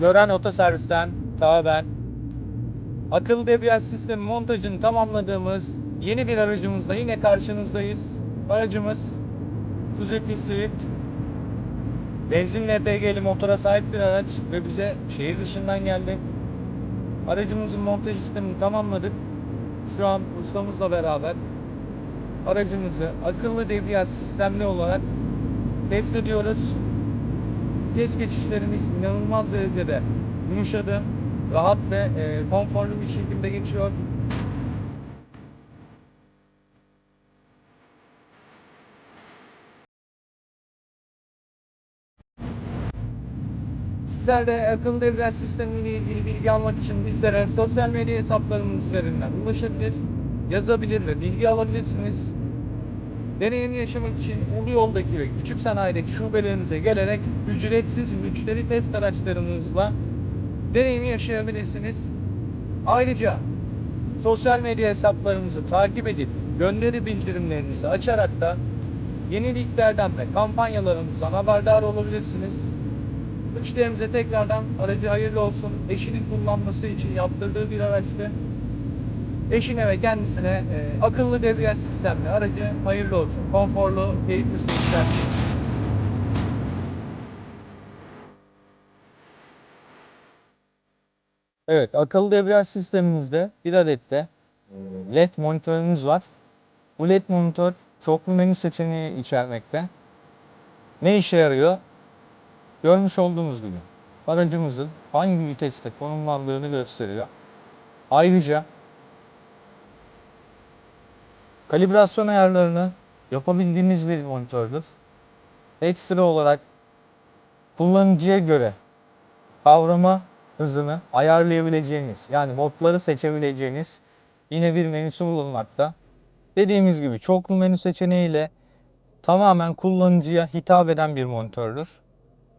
Gören Otoservis'ten ta ben. Akıllı debriyaj sistemi montajını tamamladığımız yeni bir aracımızla yine karşınızdayız. Aracımız Suzuki Swift. Benzinli EPG'li motora sahip bir araç ve bize şehir dışından geldi. Aracımızın montaj işlemini tamamladık. Şu an ustamızla beraber aracımızı akıllı debriyaj sistemli olarak test ediyoruz. Test geçişlerimiz inanılmaz derecede yumuşadı, rahat ve e, konforlu bir şekilde geçiyor. Sizler de akıllı devraj sistemiyle ilgili bilgi almak için bizlere sosyal medya hesaplarımız üzerinden ulaşabilir, yazabilir ve bilgi alabilirsiniz. Deneyimi yaşamak için Ulu Yol'daki küçük sanayideki şubelerinize gelerek ücretsiz müşteri test araçlarınızla deneyimi yaşayabilirsiniz. Ayrıca sosyal medya hesaplarımızı takip edip gönderi bildirimlerinizi açarak da yeniliklerden ve kampanyalarımızdan haberdar olabilirsiniz. Müşterimize tekrardan aracı hayırlı olsun. Eşinin kullanması için yaptırdığı bir araçtı. Eşine ve kendisine e, akıllı debriyaj sistemli aracı hayırlı olsun. Konforlu, keyifli sürüşler. Evet, akıllı debriyaj sistemimizde bir adet de e, LED monitörümüz var. Bu LED monitör çoklu menü seçeneği içermekte. Ne işe yarıyor? Görmüş olduğunuz gibi aracımızın hangi viteste konumlandığını gösteriyor. Ayrıca kalibrasyon ayarlarını yapabildiğimiz bir monitördür. Ekstra olarak kullanıcıya göre kavrama hızını ayarlayabileceğiniz yani modları seçebileceğiniz yine bir menüsü bulunmakta. Dediğimiz gibi çoklu menü seçeneğiyle tamamen kullanıcıya hitap eden bir monitördür.